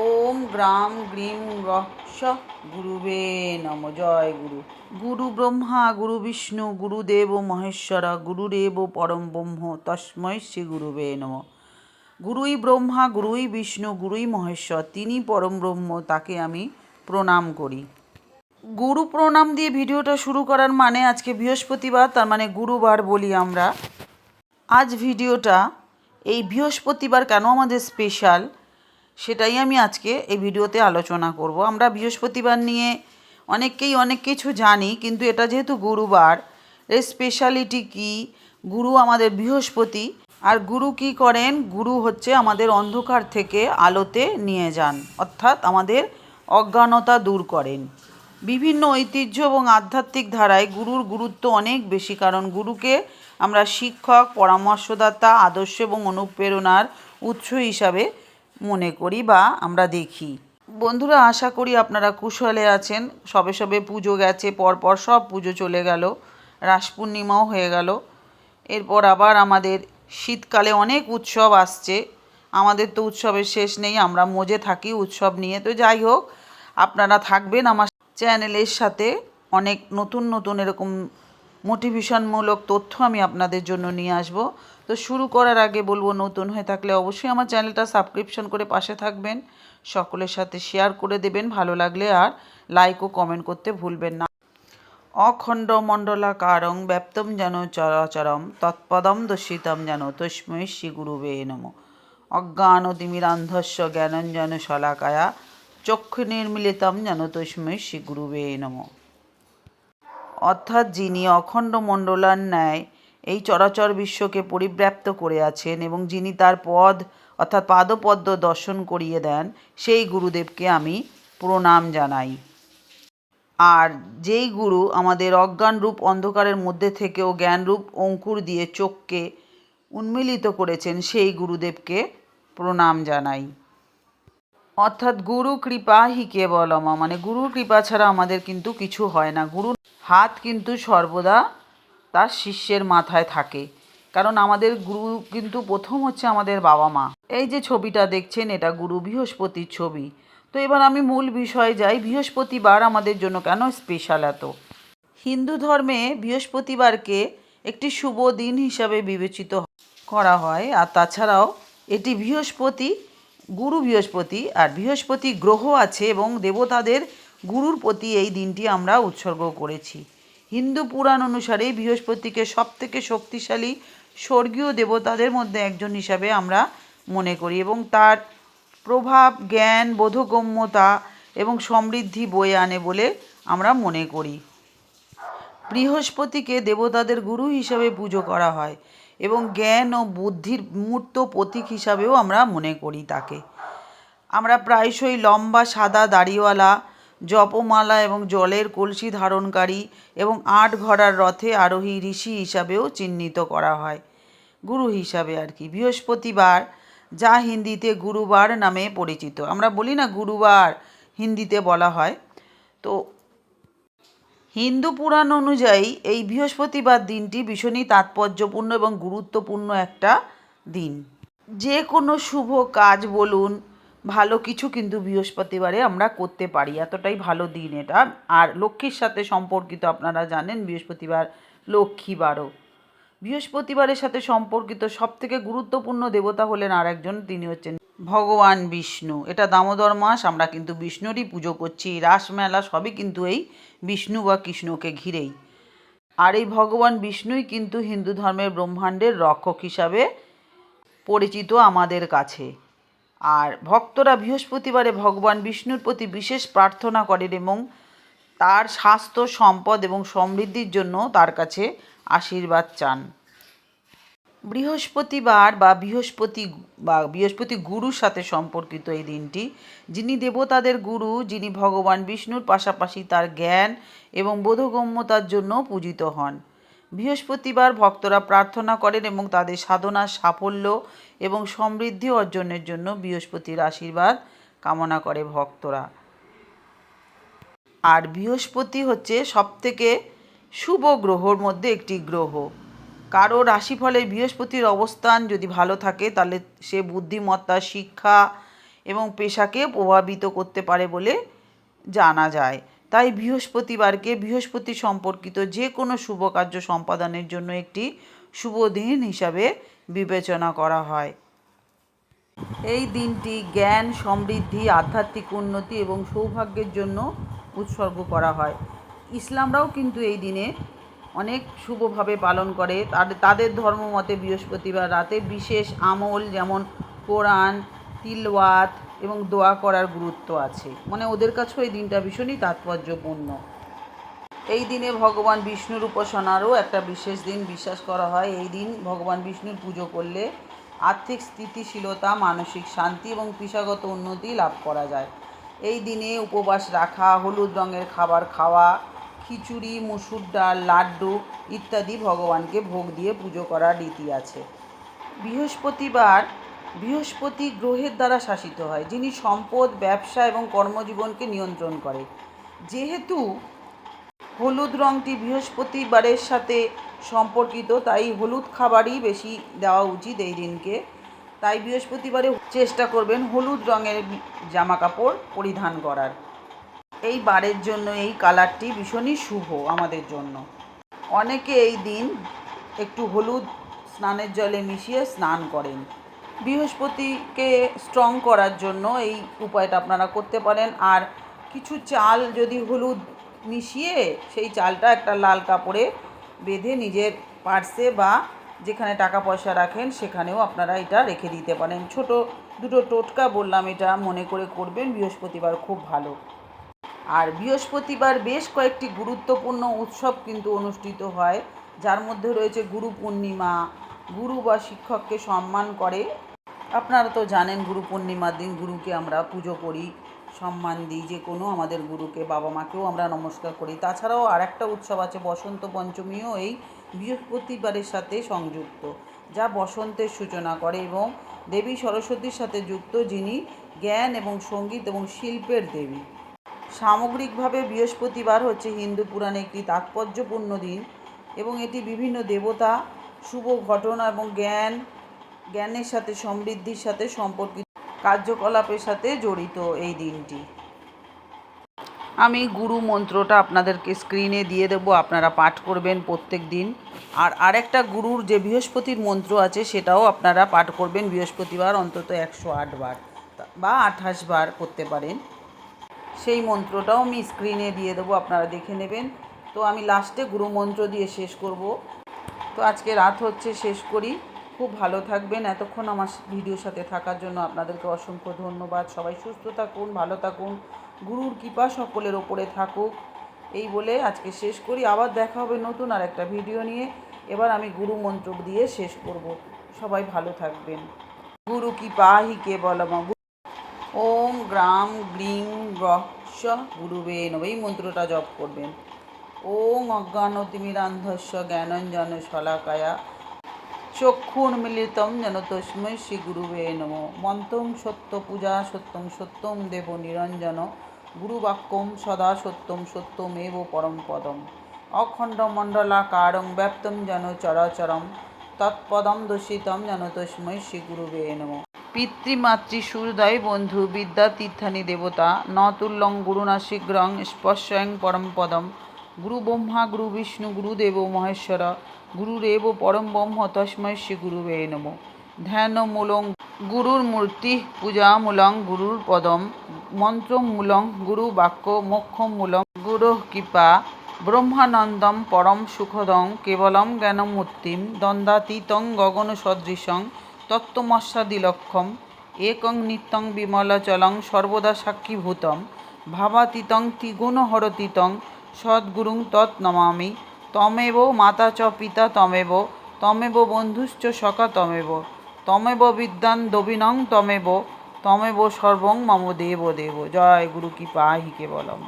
ওম গ্রাম Grimm রহস্য গুরুবে নম জয় গুরু। গুরু ব্রহ্মা, গুরু বিষ্ণু গুরুদেব মহেশ্বর গুরুরেব পরম ব্রহ্ম, তস্মৈ শ্রী গুরুবে নম। গুরুই ব্রহ্মা, গুরুই বিষ্ণু, গুরুই মহেশ্বর, তিনি পরম ব্রহ্ম, তাকে আমি প্রণাম করি। গুরু প্রণাম দিয়ে ভিডিওটা শুরু করার মানে আজকে বৃহস্পতিবার, তার মানে গুরুবার বলি আমরা। আজ ভিডিওটা এই বৃহস্পতিবার কেন আমাদের স্পেশাল সেটাই আমি আজকে এই ভিডিওতে আলোচনা করব। আমরা বৃহস্পতিবার নিয়ে অনেকেই অনেক কিছু জানি, কিন্তু এটা যেহেতু গুরুবার, এর স্পেশালিটি কি? গুরু আমাদের বৃহস্পতি, আর গুরু কি করেন? গুরু হচ্ছে আমাদের অন্ধকার থেকে আলোতে নিয়ে যান, অর্থাৎ আমাদের অজ্ঞানতা দূর করেন। বিভিন্ন ঐতিহ্য এবং আধ্যাত্মিক ধারায় গুরুর গুরুত্ব অনেক বেশি, কারণ গুরুকে আমরা শিক্ষক, পরামর্শদাতা, আদর্শ এবং অনুপ্রেরণার উৎস হিসাবে মনে করি বা আমরা দেখি। বন্ধুরা, আশা করি আপনারা কুশলে আছেন। সবে সবে পুজো গেছে, পরপর সব পুজো চলে গেল। রাস পূর্ণিমাও হয়ে গেল। এরপর আবার আমাদের শীতকালে অনেক উৎসব আসছে। আমাদের তো উৎসবের শেষ নেই, আমরা মজে থাকি উৎসব নিয়ে। তো যাই হোক, আপনারা থাকবেন আমার চ্যানেলের সাথে। অনেক নতুন নতুন এরকম মোটিভেশনমূলক তথ্য আমি আপনাদের জন্য নিয়ে আসব। তো শুরু করার আগে বলব, নতুন হয়ে থাকলে অবশ্যই আমার চ্যানেলটা সাবস্ক্রিপশন করে পাশে থাকবেন। সকলের সাথে শেয়ার করে দেবেন, ভালো লাগলে আর লাইক ও কমেন্ট করতে ভুলবেন না। অখণ্ড মণ্ডলাকারং ব্যপ্তম যেন চরাচরম, তৎপদম দর্শিতম যেন তস্মৈ শ্রী গুরুবে নম অজ্ঞানতিমিরান্ধস্য জ্ঞানঞ্জন শলাকায়া, চক্ষু নির্মিলিতম যেন তস্মৈ শ্রী গুরুবে নম। অর্থাৎ যিনি অখণ্ড মণ্ডলার ন্যায় এই চরাচর বিশ্বকে পরিব্যাপ্ত করে আছেন এবং যিনি তার পদ, অর্থাৎ পাদপদ্ম দর্শন করিয়ে দেন, সেই গুরুদেবকে আমি প্রণাম জানাই। আর যেই গুরু আমাদের অজ্ঞান রূপ অন্ধকারের মধ্যে থেকেও জ্ঞানরূপ অঙ্কুর দিয়ে চোখকে উন্মিলিত করেছেন, সেই গুরুদেবকে প্রণাম জানাই। অর্থাৎ গুরু কৃপা হি কেবলম মানে গুরুর কৃপা ছাড়া আমাদের কিন্তু কিছু হয় না। গুরুর হাত কিন্তু সর্বদা তার শিষ্যের মাথায় থাকে। কারণ আমাদের গুরু কিন্তু প্রথম হচ্ছে আমাদের বাবা মা। এই যে ছবিটা দেখছেন, এটা গুরু বৃহস্পতির ছবি। তো এবার আমি মূল বিষয়ে যাই, বৃহস্পতিবার আমাদের জন্য কেন স্পেশাল এত? হিন্দু ধর্মে বৃহস্পতিবারকে একটি শুভ দিন হিসাবে বিবেচিত করা হয়, আর তাছাড়াও এটি বৃহস্পতি, গুরু বৃহস্পতি, আর বৃহস্পতি গ্রহ আছে এবং দেবতাদের গুরুর প্রতি এই দিনটি আমরা উৎসর্গ করেছি। হিন্দু পুরাণ অনুসারে বৃহস্পতিকে সবথেকে শক্তিশালী স্বর্গীয় দেবতাদের মধ্যে একজন হিসাবে আমরা মনে করি এবং তার প্রভাব, জ্ঞান, বোধগম্যতা এবং সমৃদ্ধি বয়ে আনে বলে আমরা মনে করি। বৃহস্পতিকে দেবতাদের গুরু হিসাবে পুজো করা হয় এবং জ্ঞান ও বুদ্ধির মূর্ত প্রতীক হিসাবেও আমরা মনে করি তাকে। আমরা প্রায়শই লম্বা, সাদা দাড়িওয়ালা জপমালা এবং জলের কলসি ধারণকারী এবং আট ঘোড়ার রথে আরোহী ঋষি হিসাবেও চিহ্নিত করা হয়। গুরু হিসাবে আর কি। বৃহস্পতিবার যা হিন্দিতে গুরুবার নামে পরিচিত। আমরা বলি না গুরুবার, হিন্দিতে বলা হয়। তো হিন্দু পুরাণ অনুযায়ী এই বৃহস্পতিবার দিনটি ভীষণই তাৎপর্যপূর্ণ এবং গুরুত্বপূর্ণ একটা দিন। যে কোনো শুভ কাজ বলুন ভালো কিছু কিন্তু বৃহস্পতিবারে আমরা করতে পারি। এতটাই ভালো দিন এটা। আর লক্ষ্মীর সাথে সম্পর্কিত আপনারা জানেন, বৃহস্পতিবার লক্ষ্মী লক্ষ্মীবারও বৃহস্পতিবারের সাথে সম্পর্কিত সবথেকে গুরুত্বপূর্ণ দেবতা হলেন আর একজন তিনি হচ্ছেন ভগবান বিষ্ণু। এটা দামোদর মাস, আমরা কিন্তু বিষ্ণুরই পুজো করছি। রাসমেলা সবই কিন্তু এই বিষ্ণু বা কৃষ্ণকে ঘিরেই। আর এই ভগবান বিষ্ণুই কিন্তু হিন্দু ধর্মের ব্রহ্মাণ্ডের রক্ষক হিসাবে পরিচিত আমাদের কাছে। আর ভক্তরা বৃহস্পতিবারে ভগবান বিষ্ণুর প্রতি বিশেষ প্রার্থনা করেন এবং তার স্বাস্থ্য, সম্পদ এবং সমৃদ্ধির জন্য তার কাছে আশীর্বাদ চান। বৃহস্পতিবার বা বৃহস্পতি বা বৃহস্পতি গুরুর সাথে সম্পর্কিত এই দিনটি, যিনি দেবতাদের গুরু, যিনি ভগবান বিষ্ণুর পাশাপাশি তার জ্ঞান এবং বোধগম্যতার জন্য পূজিত হন। বৃহস্পতিবার ভক্তরা প্রার্থনা করেন এবং তাদের সাধনার সাফল্য এবং সমৃদ্ধি অর্জনের জন্য বৃহস্পতির আশীর্বাদ কামনা করে ভক্তরা। আর বৃহস্পতি হচ্ছে সবথেকে শুভ গ্রহর মধ্যে একটি গ্রহ। কারও রাশিফলে বৃহস্পতির অবস্থান যদি ভালো থাকে, তাহলে সে বুদ্ধিমত্তা, শিক্ষা এবং পেশাকে প্রভাবিত করতে পারে বলে জানা যায়। তাই বৃহস্পতিবারকে বৃহস্পতি সম্পর্কিত যে কোনো শুভ কার্য সম্পাদনের জন্য একটি শুভ দিন হিসাবে বিবেচনা করা হয়। এই দিনটি জ্ঞান, সমৃদ্ধি, আধ্যাত্মিক উন্নতি এবং সৌভাগ্যের জন্য উৎসর্গ করা হয়। ইসলামরাও কিন্তু এই দিনে অনেক শুভভাবে পালন করে। তাদের তাদের ধর্ম মতে বৃহস্পতিবার রাতে বিশেষ আমল যেমন কোরআন, তিলওয়াত এবং দোয়া করার গুরুত্ব আছে। মানে ওদের কাছেও এই দিনটা ভীষণই তাৎপর্যপূর্ণ। এই দিনে ভগবান বিষ্ণুর উপাসনারও একটা বিশেষ দিন বিশ্বাস করা হয়। এই দিন ভগবান বিষ্ণুর পুজো করলে আর্থিক স্থিতিশীলতা, মানসিক শান্তি এবং পেশাগত উন্নতি লাভ করা যায়। এই দিনে উপবাস রাখা, হলুদ রঙের খাবার খাওয়া, খিচুড়ি, মুসুর ডাল, লাড্ডু ইত্যাদি ভগবানকে ভোগ দিয়ে পুজো করার রীতি আছে। বৃহস্পতিবার বৃহস্পতি গ্রহের দ্বারা শাসিত হয়, যিনি সম্পদ, ব্যবসা এবং কর্মজীবনকে নিয়ন্ত্রণ করে। যেহেতু হলুদ রঙটি বৃহস্পতিবারের সাথে সম্পর্কিত, তাই হলুদ খাবারই বেশি দেওয়া উচিত এই দিনকে। তাই বৃহস্পতিবারে চেষ্টা করবেন হলুদ রঙের জামা কাপড় পরিধান করার। এই বারের জন্য এই কালারটি ভীষণই শুভ আমাদের জন্য। অনেকে এই দিন একটু হলুদ স্নানের জলে মিশিয়ে স্নান করেন। বৃহস্পতিকে স্ট্রং করার জন্য এই উপায়টা আপনারা করতে পারেন। আর কিছু চাল যদি হলুদ মিশিয়ে সেই চালটা একটা লাল কাপড়ে বেঁধে নিজের পার্সে বা যেখানে টাকা পয়সা রাখেন সেখানেও আপনারা এটা রেখে দিতে পারেন। ছোট দুটো টোটকা বললাম এটা মনে করে করবেন, বৃহস্পতিবার খুব ভালো। আর বৃহস্পতিবার বেশ কয়েকটি গুরুত্বপূর্ণ উৎসব কিন্তু অনুষ্ঠিত হয়, যার মধ্যে রয়েছে গুরু পূর্ণিমা। গুরু বা শিক্ষককে সম্মান করে আপনারা তো জানেন গুরু পূর্ণিমার দিন, গুরুকে আমরা পুজো করি, সম্মান দিই, যে কোনো আমাদের গুরুকে, বাবা মাকেও আমরা নমস্কার করি। তাছাড়াও আর একটা উৎসব আছে, বসন্ত পঞ্চমীও এই বৃহস্পতিবারের সাথে সংযুক্ত, যা বসন্তের সূচনা করে এবং দেবী সরস্বতীর সাথে যুক্ত, যিনি জ্ঞান এবং সংগীত এবং শিল্পের দেবী। সামগ্রিকভাবে বৃহস্পতিবার হচ্ছে হিন্দু পুরাণে একটি তাৎপর্যপূর্ণ দিন এবং এটি বিভিন্ন দেবতা, শুভ ঘটনা এবং জ্ঞান জ্ঞানের সাথে, সমৃদ্ধির সাথে সম্পর্কিত কার্যকলাপের সাথে জড়িত এই দিনটি। আমি গুরু মন্ত্রটা আপনাদেরকে স্ক্রিনে দিয়ে দেবো, আপনারা পাঠ করবেন প্রত্যেক দিন। আর আরেকটা গুরুর যে বৃহস্পতির মন্ত্র আছে, সেটাও আপনারা পাঠ করবেন বৃহস্পতিবার, অন্তত একশো বার বা আঠাশ বার করতে পারেন। সেই মন্ত্রটাও আমি স্ক্রিনে দিয়ে দেবো, আপনারা দেখে নেবেন। তো আমি লাস্টে গুরু মন্ত্র দিয়ে শেষ করব। তো আজকে রাত হচ্ছে, শেষ করি। খুব ভালো থাকবেন। এতক্ষণ আমার ভিডিওর সাথে থাকার জন্য আপনাদেরকে অসংখ্য ধন্যবাদ। সবাই সুস্থ থাকুন, ভালো থাকুন। গুরুর কৃপা সকলের ওপরে থাকুক। এই বলে আজকে শেষ করি। আবার দেখা হবে নতুন আর একটা ভিডিও নিয়ে। এবার আমি গুরু মন্ত্র দিয়ে শেষ করব। সবাই ভালো থাকবেন। গুরু কি পাহি কে বলম ওম গ্রাম গ্রিং গ্রহস্য গুরুবে নব এই মন্ত্রটা জপ করবেন। ওং অজ্ঞানতিমিরান্ধস্য জ্ঞানঞ্জন শলাকায়া চক্ষুর্মিলিতম যেন তস্মৈ শ্রী গুরুবে নম। মন্ত্রং সত্য পূজা সত্যং সত্যম দেব নিরঞ্জন। গুরুবাক্যম সদা সত্যম সত্যমেব পরম পদম। অখণ্ড অখণ্ডমণ্ডলাকারং ব্যপ্তম যেন চরাচরম। তৎপদম দূষিতম যেন তস্মৈ শ্রী গুরুবে নম। পিতৃমাতৃ সুহৃদয় বন্ধু বিদ্যা তীর্থানি দেবতা ন তুল্যং গুরুনা শীঘ্রং স্পর্শয়ং পরম পদম। গুরু ব্রহ্মা গুরু বিষ্ণু গুরুদেব মহেশ্বর। গুরুরেব পরম ব্রহ্ম, তস্মৈ শ্রী গুরুবে নম। ধ্যানমূলং গুরুর মূর্তি পূজামূলং গুরুর পদম মন্ত্রমূলং গুরু বাক্য মোক্ষমূলং গুরু কৃপা, ব্রহ্মানন্দম পরম সুখদং কেবলম জ্ঞানমূর্তিম দ্বন্দ্বাতীতং গগনসদৃশং তত্ত্বমস্যাদিলক্ষম একং নিত্যং বিমলচলং সর্বদা সাক্ষীভূতম, ভাবাতীতং ত্রিগুণহরতীতং সদ্গুরুং তৎ নমামি। তমেব মাতা চ পিতা তমেব তমেব বন্ধুশ্চ সখা তমেব তমেব বিদ্যান দবিনং তমেব তমেব সর্বং মম দেব দেব। জয় গুরু কি পাহি কেবলম।